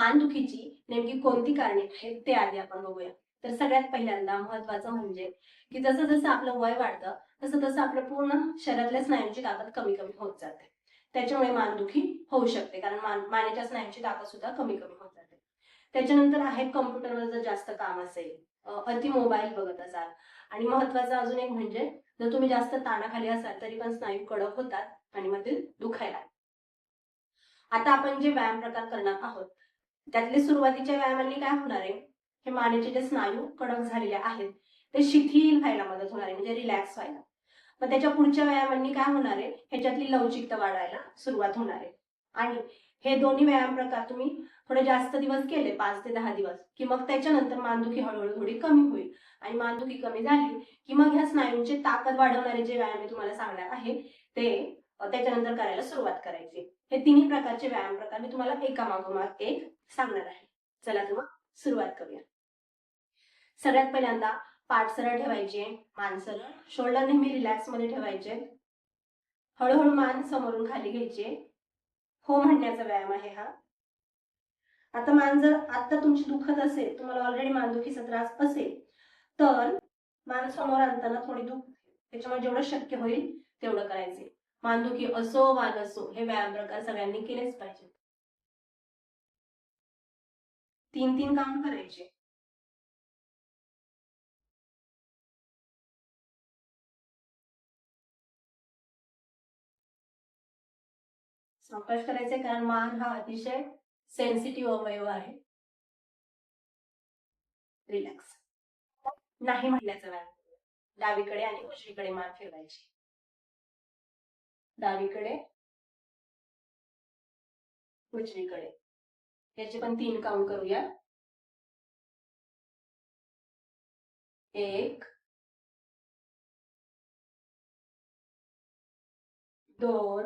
मानदुखीची नेमकी कोणती कारणे आहेत ते आधी आपण बघूया. तर सगळ्यात पहिल्यांदा महत्वाचं म्हणजे की जसं जसं आपलं वय वाढतं तसं तसं आपलं पूर्ण शरीरातल्या स्नायूंची ताकद कमी कमी होत जाते. त्याच्यामुळे मानदुखी होऊ शकते कारण मान मानेच्या स्नायूंची ताकद सुद्धा कमी कमी होत जाते. त्याच्यानंतर आहे कम्प्युटरवर जर जास्त काम असेल अति मोबाईल बघत असाल आणि महत्वाचं अजून एक म्हणजे जर तुम्ही जास्त ताणाखाली असाल तरी पण स्नायू कडक होतात आणि मग ते दुखायला आता आपण जे व्यायाम प्रकार करणार आहोत त्यातले सुरुवातीच्या व्यायामांनी काय होणार आहे? हे मानेचे जे स्नायू कडक झालेले आहेत ते शिथिल व्हायला मदत होणार आहे म्हणजे रिलॅक्स व्हायला. मग त्याच्या पुढच्या व्यायामांनी काय होणार आहे? ह्याच्यातली लवचिकता वाढायला सुरुवात होणार आहे. आणि हे दोन्ही व्यायाम प्रकार तुम्ही थोडे जास्त दिवस केले पाच ते दहा दिवस की मग त्याच्यानंतर मानदुखी हळूहळू थोडी कमी होईल. आणि मानदुखी कमी झाली की मग ह्या स्नायूंची ताकद वाढवणारे जे व्यायाम मी तुम्हाला सांगणार आहे ते त्याच्यानंतर करायला सुरुवात करायची. हे तिन्ही प्रकारचे व्यायाम प्रकार मी तुम्हाला एका मागोमाग एक सांगणार आहे. चला तर मग सुरुवात करूया. सगळ्यात पहिल्यांदा पाठ सरळ ठेवायचे मान सरळ शोल्डर नेहमी रिलॅक्समध्ये ठेवायचे. हळूहळू मान समोरून खाली घ्यायचे. हो म्हणण्याचा व्यायाम आहे हा. आता मान जर आता तुमची दुखत असेल तुम्हाला ऑलरेडी मानदुखीचा त्रास असेल तर मान समोर आणताना थोडी दुख त्याच्यामुळे जेवढं शक्य होईल तेवढं करायचे. मानदुखी असो वा नसो हे व्यायाम प्रकार सगळ्यांनी केलेच पाहिजेत. तीन तीन काम करायचे. सावकाश करायचे कारण मान हा अतिशय सेन्सिटिव्ह अवयव आहे. रिलॅक्स नाही म्हणण्याचा व्यायाम डावीकडे आणि उजवीकडे मान फिरवायची. डावीकडे उजवीकडे. याचे पण तीन काउंट करूया. एक दोन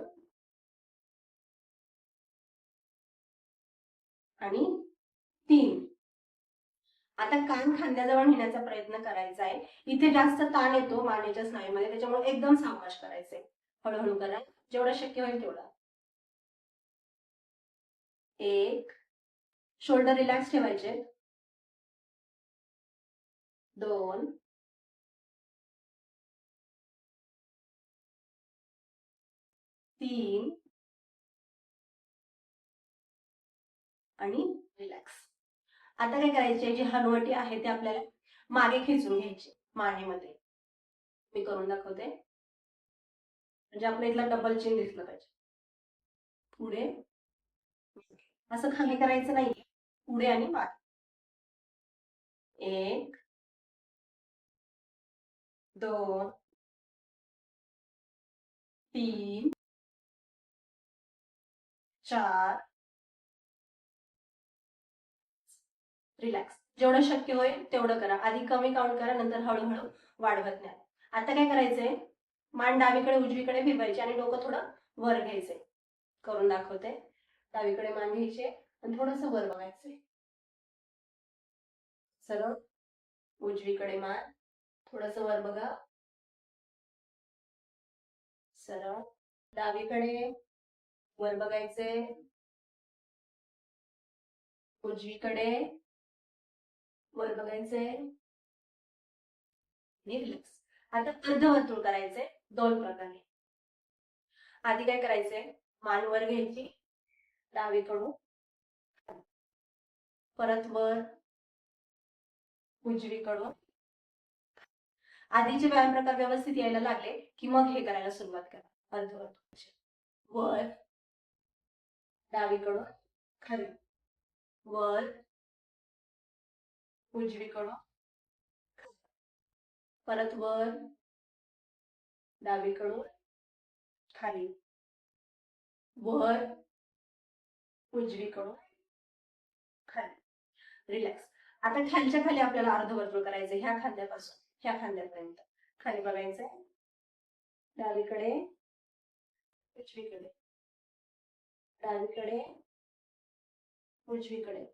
आणि तीन. आता कान खांद्याजवळ नेण्याचा प्रयत्न करायचा आहे इथे जास्त ताण येतो मानेच्या स्नायूमध्ये त्याच्यामुळे एकदम सावकाश आहे हळूहळू करा. जेवढं शक्य होईल तेवढं. एक शोल्डर रिलॅक्स ठेवायचे. दोन तीन आणि रिलॅक्स आता काय करायचे? जी हनुवटी आहे ते आपल्याला मागे खेचून घ्यायची मानेमध्ये. मी करून दाखवते. म्हणजे आपल्या इथला डबल चेन दिसलं पाहिजे. पुढे. असं खाली करायचं नाही पुढे आणि मागे. एक दोन तीन चार. रिलॅक्स जेवढं शक्य होईल तेवढं करा. आधी कमी काउंट करा नंतर हळूहळू वाढवत नाही आता काय करायचंय? मान डावीकडे उजवीकडे फिरवायची आणि डोकं थोडं वर घ्यायचंय करून दाखवते. डावीकडे मान घ्यायचे आणि थोडस वर बघायचंय सरळ. उजवीकडे मान. थोडस वर बघा. सरळ. डावीकडे वर बघायचे. उजवीकडे वर बघायचे. रिलॅक्स आता अर्धवर्तुळ करायचे. दोन प्रकारे. आधी काय करायचंय? मान वर घ्यायची. डावीकडून परत वर. उजवीकडून आधीचे व्यायाम प्रकार व्यवस्थित यायला लागले की मग हे करायला सुरुवात करा. अर्धवर्त वर. डावीकडून खाली. वर. उजवीकडून परत वर. डावीकडून खाली. वर उजवीकडून खाली. रिलॅक्स आता खालच्या खाली आपल्याला अर्धवर्तुळ करायचं ह्या खांद्यापासून ह्या खांद्यापर्यंत. खाली बघायचंय. डावीकडे उजवीकडे. डावीकडे उजवीकडे.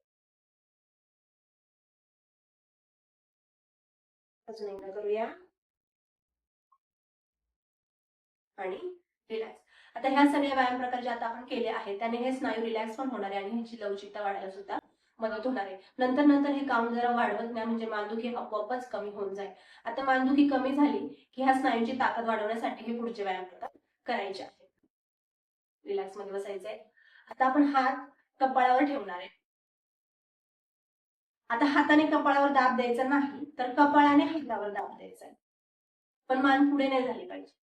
अजून एकदा करूया. आणि रिलॅक्स आता ह्या सगळ्या व्यायाम प्रकार जे आता आपण केले आहेत त्याने हे स्नायू रिलॅक्स पण होणार आहे आणि ह्याची लवचिकता वाढायला सुद्धा मदत होणार आहे. नंतर नंतर हे काम जरा वाढवत नाही म्हणजे मानदुखी आपोआपच कमी होऊन जाईल. आता मानदुखी कमी झाली की ह्या स्नायूंची ताकद वाढवण्यासाठी हे पुढचे व्यायाम प्रकार करायचे आहेत. रिलॅक्समध्ये बसायचंय. आता आपण हात कपाळावर ठेवणार आहे. आता हाताने कपाळावर दाब द्यायचा नाही तर कपाळाने हातावर दाब द्यायचा आहे. पण मान पुढे नाही झाली पाहिजे.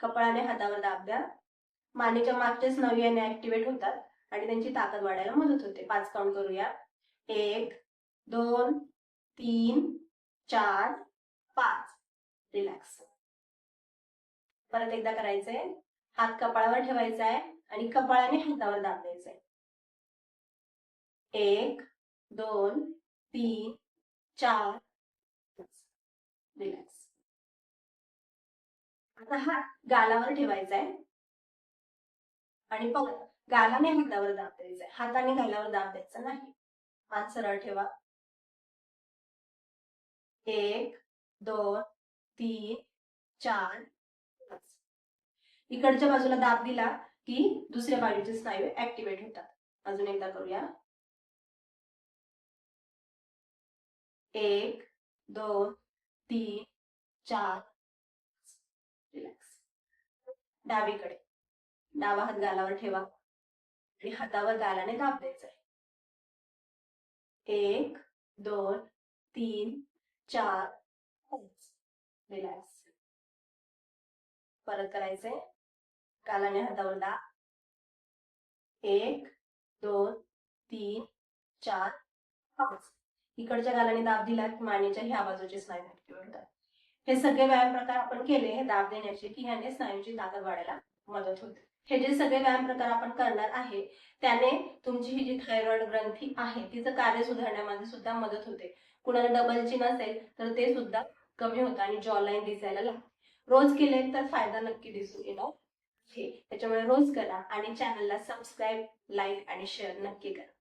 कपाळाने हातावर दाब द्या. मानेच्या मागच्याच नव्याने याने ऍक्टिव्हेट होतात आणि त्यांची ताकद वाढायला मदत होते. पाच काउंट करूया. एक दोन तीन चार पाच. रिलॅक्स परत एकदा करायचंय. हात कपाळावर ठेवायचा आहे आणि कपाळाने हातावर दाब द्यायचा आहे एक दोन तीन चार. रिलॅक्स आता हात गालावर ठेवायचा आहे आणि परत गालाने हातावर दाब द्यायचा आहे हाताने गालावर दाब द्यायचा नाही. हात सरळ ठेवा. एक दोन तीन चार पाच. इकडच्या बाजूला दाब दिला की दुसऱ्या बाजूचे स्नायू ऍक्टिव्हेट होतात. अजून एकदा करूया. एक दोन तीन चार डावीकडे. डावा हात गालावर ठेवा. आणि हातावर गालाने दाब द्यायचा आहे एक दोन तीन चार. पाच रिलॅक्स परत करायचंय. गालाने हातावर दाब एक दोन तीन चार पाच. इकडच्या गालाने दाब दिला की मानेच्या ह्या बाजूचे स्नायू ऍक्टिव्ह होतात. हे सगळे व्यायाम प्रकार आपण केले हे दाब देण्याचे की ह्याने स्नायूची ताकद वाढायला मदत होते. हे जे सगळे व्यायाम प्रकार आपण करणार आहे त्याने तुमची ही जी थायरॉइड ग्रंथी आहे तिचं कार्य सुधारण्यामध्ये सुद्धा मदत होते. कुणाला डबल चिन नसेल तर ते सुद्धा कमी होतं आणि जॉ लाईन दिसायला लागते. रोज केले तर फायदा नक्की दिसून येणार हे त्याच्यामुळे रोज करा आणि चॅनलला सबस्क्राईब लाईक आणि शेअर नक्की करा.